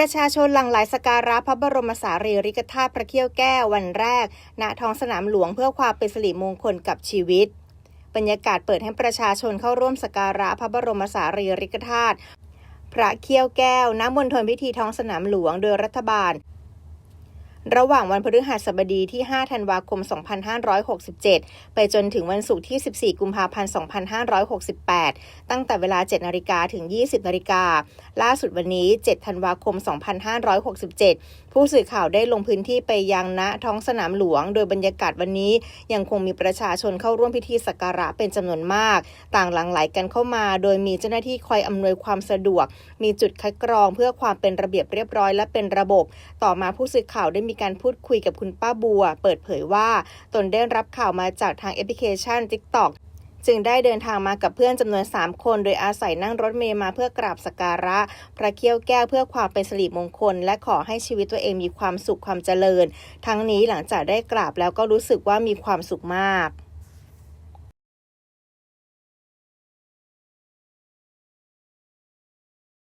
ประชาชนหลั่งไหลสักการะพระบรมสารีริกธาตุพระเขี้ยวแก้ววันแรก ณ ท้องสนามหลวงเพื่อความเป็นสิริมงคลกับชีวิต บรรยากาศเปิดให้ประชาชนเข้าร่วมสักการะพระบรมสารีริกธาตุพระเขี้ยวแก้วณมณฑลพิธีท้องสนามหลวงโดยรัฐบาล ระหว่างวันพฤหัสบดีที่ 5 ธันวาคม 2567 ไปจนถึงวันศุกร์ที่ 14 กุมภาพันธ์ 2568 ตั้งแต่เวลา 7 นาฬิกาถึง 20 นาฬิกา ล่าสุดวันนี้ 7 ธันวาคม 2567 ผู้สื่อข่าวได้ลงพื้นที่ไปยังณท้องสนามหลวง โดยบรรยากาศวันนี้ยังคงมีประชาชนเข้าร่วมพิธีสักการะเป็นจำนวนมาก ต่างหลั่งไหลกันเข้ามา โดยมีเจ้าหน้าที่คอยอำนวยความสะดวก มีจุดคัดกรองเพื่อความเป็นระเบียบเรียบร้อยและเป็นระบบ ต่อมาผู้สื่อข่าวได้มีการพูดคุยกับคุณป้าบัว เปิดเผยว่า ตนได้รับข่าวมาจากทางแอปพลิเคชัน TikTok จึงได้เดินทางมากับเพื่อนจำนวน 3 คน โดยอาศัยนั่งรถเมล์มาเพื่อกราบสักการะ พระเคี้ยวแก้วเพื่อความเป็นสิริมงคล และขอให้ชีวิตตัวเองมีความสุขความเจริญ ทั้งนี้หลังจากได้กราบแล้วก็รู้สึกว่ามีความสุขมาก